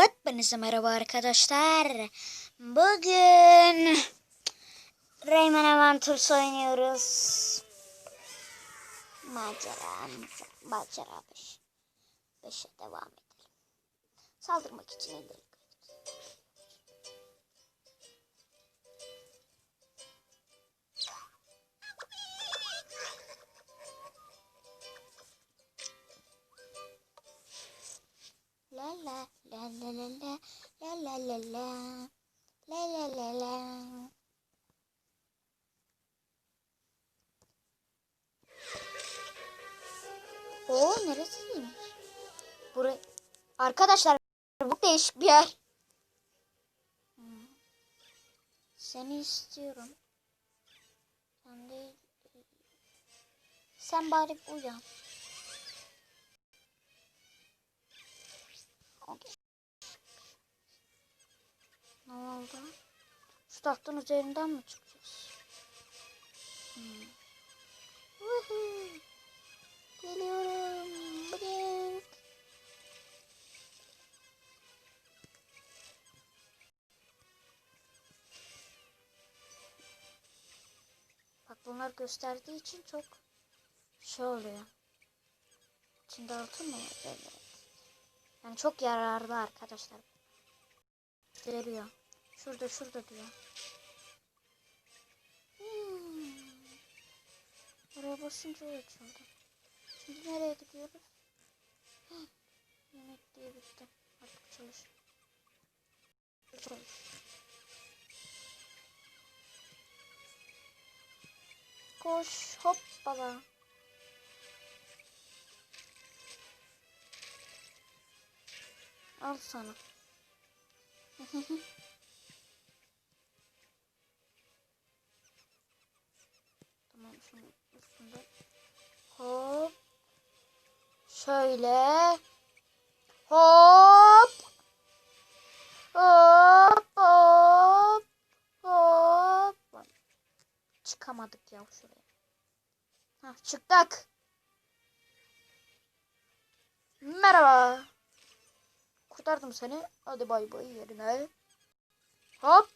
Hepinize merhaba arkadaşlar. Bugün Rayman Adventures oynuyoruz. Macera, macera 5. 5'e devam edelim. Saldırmak için edelim. La la la la la la la la la la la la la la O neresiymiş? Burası. Arkadaşlar bu değişik bir yer. Seni istiyorum. Sen de sen bari uyan. Okey. Ne oldu? Şu tahtın üzerinden mi çıkacağız? Hmm. Geliyorum. Blink. Bak bunlar gösterdiği için çok şey oluyor. İçinde altın mı var? Yani çok yararlı arkadaşlar. Veriyor. Şurada şurada diyor. Hmm. Oraya basınca o açıldı. Şimdi nereye gidiyoruz? Yemek diye bitti. Artık çalış. Çalış. Koş hop baba. Al sana. Hop. Şöyle. Hop. Hop hop. Hop. Çıkamadık ya şuraya. Ha çıktık. Merhaba. Kurtardım seni. Hadi bay bay yerine. Hop.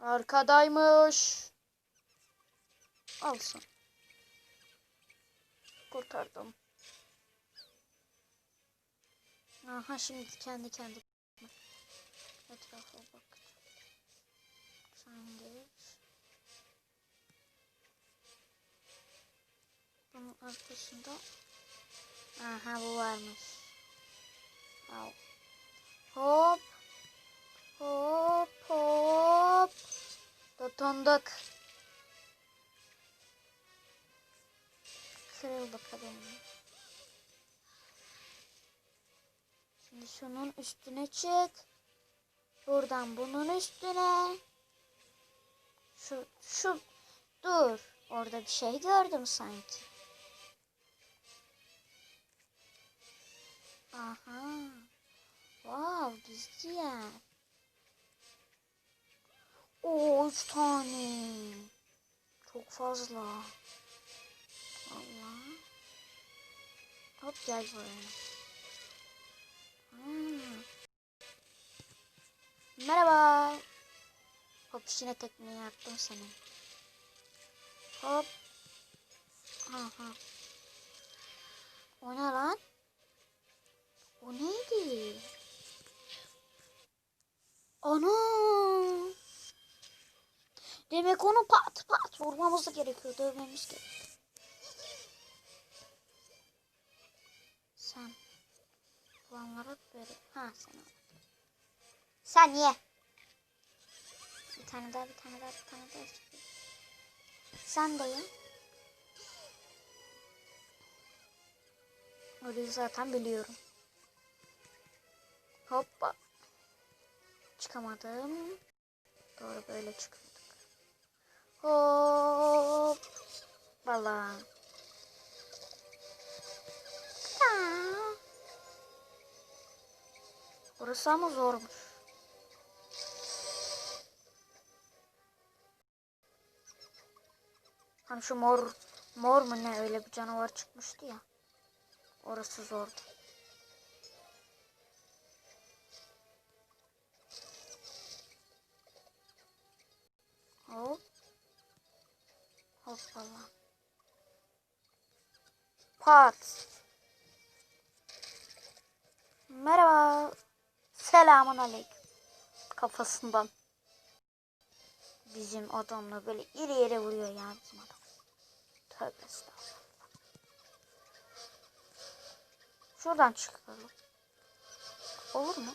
Arkadaymış. Alsın. Kurtardım. Aha şimdi kendi kendi etrafa bak. Sen geç. Bunun arkasında aha bu varmış. Al. Hop. Hop hop. Tutunduk. Kırıl bakalım. Şimdi şunun üstüne çık. Buradan bunun üstüne. Şu şu dur. Orada bir şey gördüm sanki. Aha. Wow, gizli yer. Oo, üç tane. Çok fazla. Hop gel buraya. Hmm. Merhaba. Hop işine tekmeyi attım seni. Hop. Aha. O ne lan? O neydi? Ana! Demek onu pat pat vurmamız gerekiyor, dövmemiz gerekiyor. Puanları böyle... Ha sen al. Sen ye. Bir tane daha, bir tane daha, bir tane daha. Sen de ye. Orayı zaten biliyorum. Hoppa. Çıkamadım. Doğru böyle çıkıyorduk. Hop. Valla. Orası ama zormuş. Hani şu mor mor mu ne öyle bir canavar çıkmıştı ya. Orası zordu. Hop. Hoppala. Pat. Selamun aleyküm. Kafasından. Bizim adamla böyle iri yere vuruyor ya bizim adam. Tövbe. Şuradan çıkalım. Olur mu?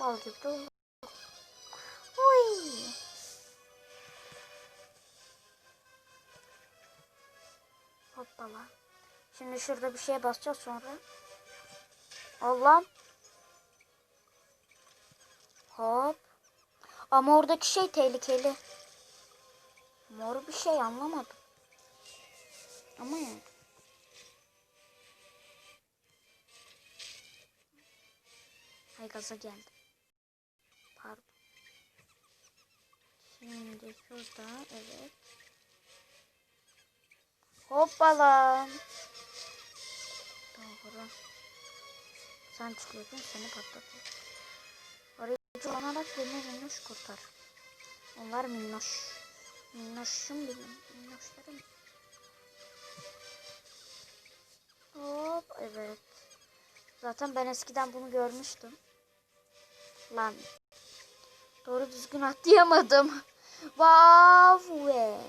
Bal gibi de olur. Şimdi şurada bir şeye basacağız sonra. Allah. Hop. Ama oradaki şey tehlikeli. Mor bir şey anlamadım. Ama yani. Hay gaza geldim. Pardon. Şimdi şurada evet. Hoppala. Doğru. Sen çıkıyordun seni patlatıyor. Olarak beni minnoş kurtar. Onlar minnoş. Minnoşum benim. Minnoşlarım. Hop evet. Zaten ben eskiden bunu görmüştüm. Lan. Doğru düzgün atlayamadım. Wow. way.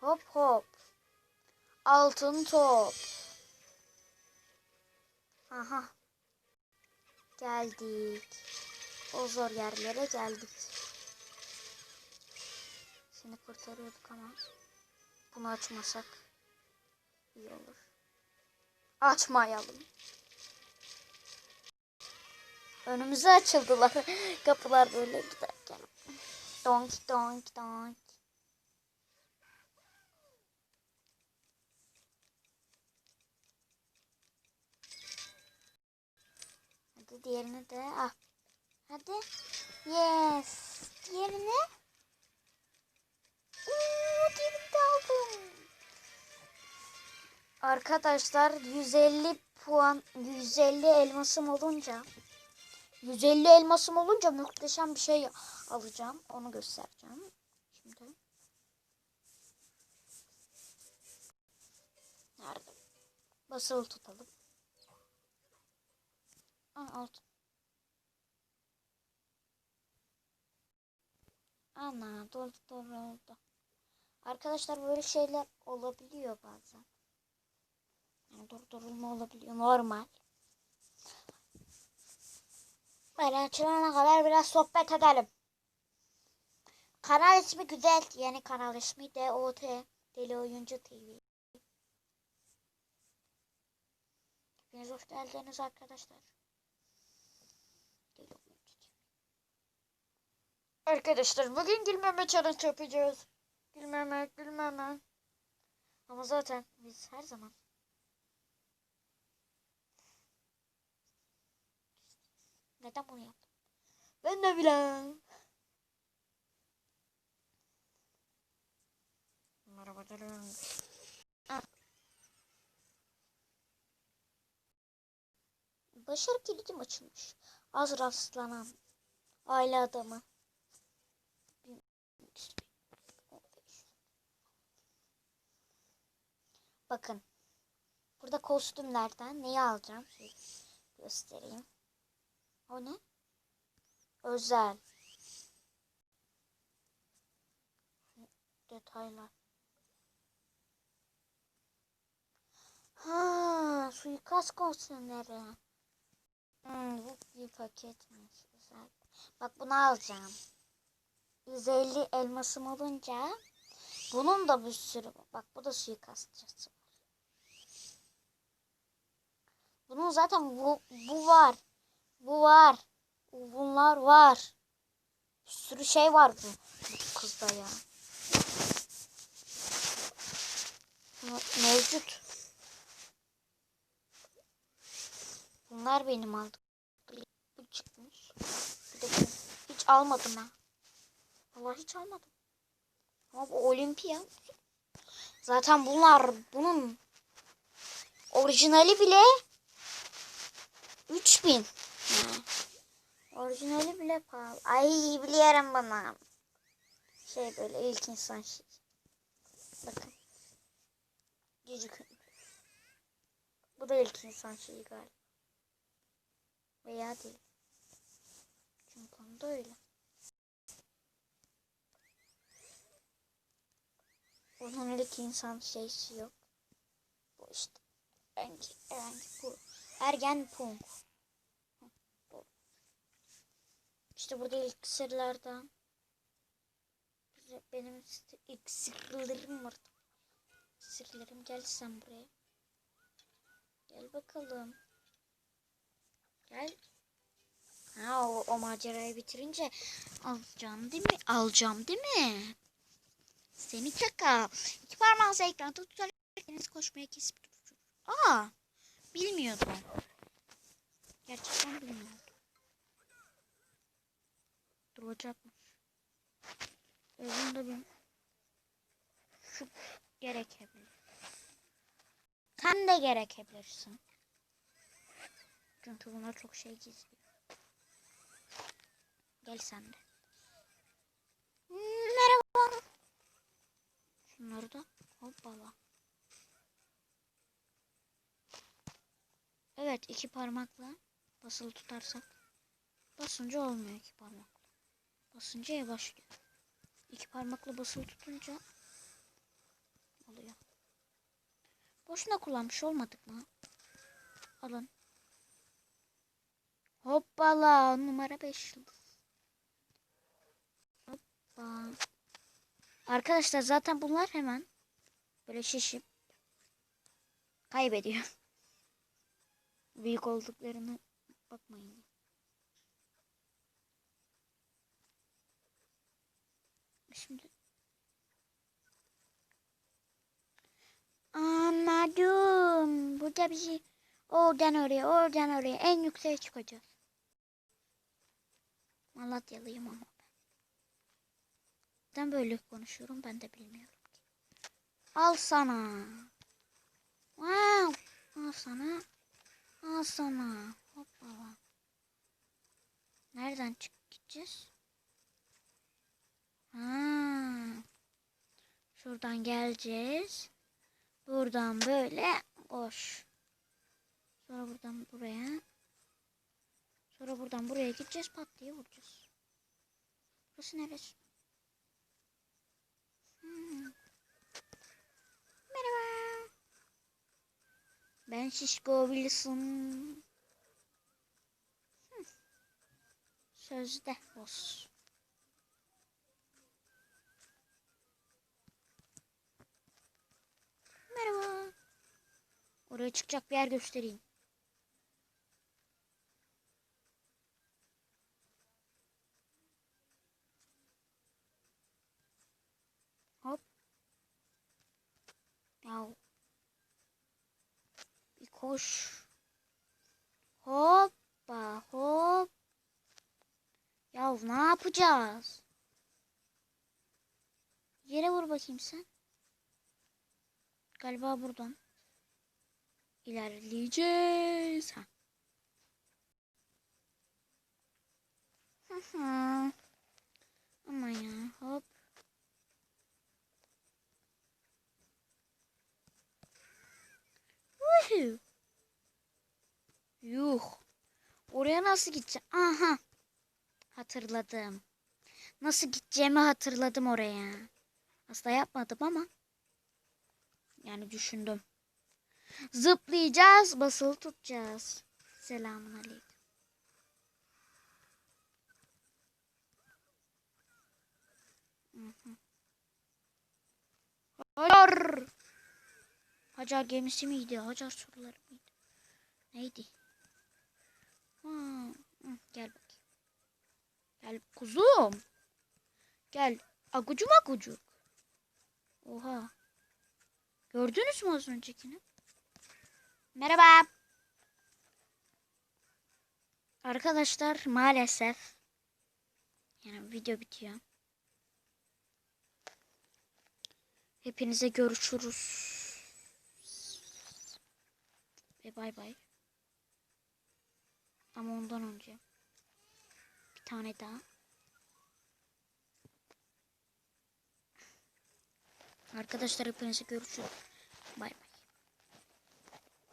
Hop hop. Altın top. Aha. Geldik. O zor yerlere geldik. Seni kurtarıyorduk ama bunu açmasak iyi olur. Açmayalım. Önümüze açıldılar kapılar böyle giderken. Donk donk donk. Hadi diğerini de ah. Hadi. Yes. Diğerini. Oo, diğerini de aldım. Arkadaşlar 150 puan 150 elmasım olunca 150 elmasım olunca muhteşem bir şey alacağım. Onu göstereceğim. Şimdi. Nerede? Basılı tutalım. Aa, alt. Ana doldu doldu oldu. Arkadaşlar böyle şeyler olabiliyor bazen. Yani durdurulma olabiliyor normal. Böyle açılana kadar biraz sohbet edelim. Kanal ismi güzel. Yani kanal ismi DOT. Deli Oyuncu TV. Hepiniz hoş geldiniz arkadaşlar. Deli Oyuncu TV. Arkadaşlar bugün gülmeme challenge yapacağız. Gülmeme, gülmeme. Ama zaten biz her zaman Neden bunu yaptım? Ben de bilem. Merhaba canım. Ah. Başarı kilidim açılmış. Az rastlanan aile adamı. Bakın. Burada kostümlerden neyi alacağım? Şöyle göstereyim. O ne? Özel. Detaylar. Ha, suikast kostümleri. Hmm, bu bir paketmiş. Güzel. Bak bunu alacağım. 150 elmasım olunca bunun da bir sürü. Bak bu da suikastçısı. Bunun zaten bu, bu var. Bu var. Bunlar var. Bir sürü şey var bu, bu kızda ya. Mevcut. Bunlar benim aldım. Bu çıkmış. Bir de. Hiç almadım ha. Allah hiç almadım. Ama bu olimpiya. Zaten bunlar bunun orijinali bile 3000. Ha. Orijinali bile pahalı. Ay biliyorum bana. Şey böyle ilk insan şey. Bakın. Cici. Bu da ilk insan şeyi galiba. Veya değil. Çünkü onda öyle. Onun ilk insan şeysi yok. Bu işte. Rengi, rengi bu. Ergen punk. Hı, bu. İşte burada ilk sırlardan benim sırlarım var. Sırlarım gel sen buraya. Gel bakalım. Gel. Ha o, o macerayı bitirince alacağım değil mi? Alacağım değil mi? Seni kaka. İki parmağınızı ekranda tutarak elinizi koşmaya kesip durur. Aa, bilmiyordum. Gerçekten bilmiyordum. Duracakmış. Özünde bir şu gerekebilir. Sen de gerekebilirsin. Çünkü bunlar çok şey gizliyor. Gel sen de. Merhaba. Şunları da hoppala. Evet iki parmakla basılı tutarsak basınca olmuyor iki parmakla. Basınca yavaşlıyor. İki parmakla basılı tutunca oluyor. Boşuna kullanmış olmadık mı? Alın. Hoppala numara 5 yıldız. Hoppa. Arkadaşlar zaten bunlar hemen böyle şişip kaybediyor. Büyük olduklarını bakmayın. Şimdi Anladım. Burada bizi oradan oraya, oradan oraya en yükseğe çıkacağız. Malatyalıyım ama ben. Neden böyle konuşuyorum ben de bilmiyorum ki. Al sana. Wow. Al sana. Al sana. Hoppala. Nereden çık gideceğiz? Ha. Şuradan geleceğiz. Buradan böyle koş. Sonra buradan buraya. Sonra buradan buraya gideceğiz pat diye vuracağız. Burası neresi? Hmm. Merhaba. Ben Şişko Wilson. Sözde boss. Merhaba. Oraya çıkacak bir yer göstereyim. Hop. Yav. Koş. Hoppa hop. Yav ne yapacağız? Yere vur bakayım sen. Galiba buradan. ilerleyeceğiz. Hı hı. Ama ya hop. Woohoo. Yuh. Oraya nasıl gideceğim? Aha. Hatırladım. Nasıl gideceğimi hatırladım oraya. Aslında yapmadım ama. Yani düşündüm. Zıplayacağız, basılı tutacağız. Selamun aleyküm. Hacar. Hacar gemisi miydi? Hacar soruları mıydı? Neydi? Gel bakayım. Gel kuzum. Gel. Agucum agucuk. Oha. Gördünüz mü az öncekini? Merhaba. Arkadaşlar maalesef yani video bitiyor. Hepinize görüşürüz. Ve bay bay. Ama ondan önce bir tane daha. Arkadaşlar hepinize görüşürüz. Bay bay.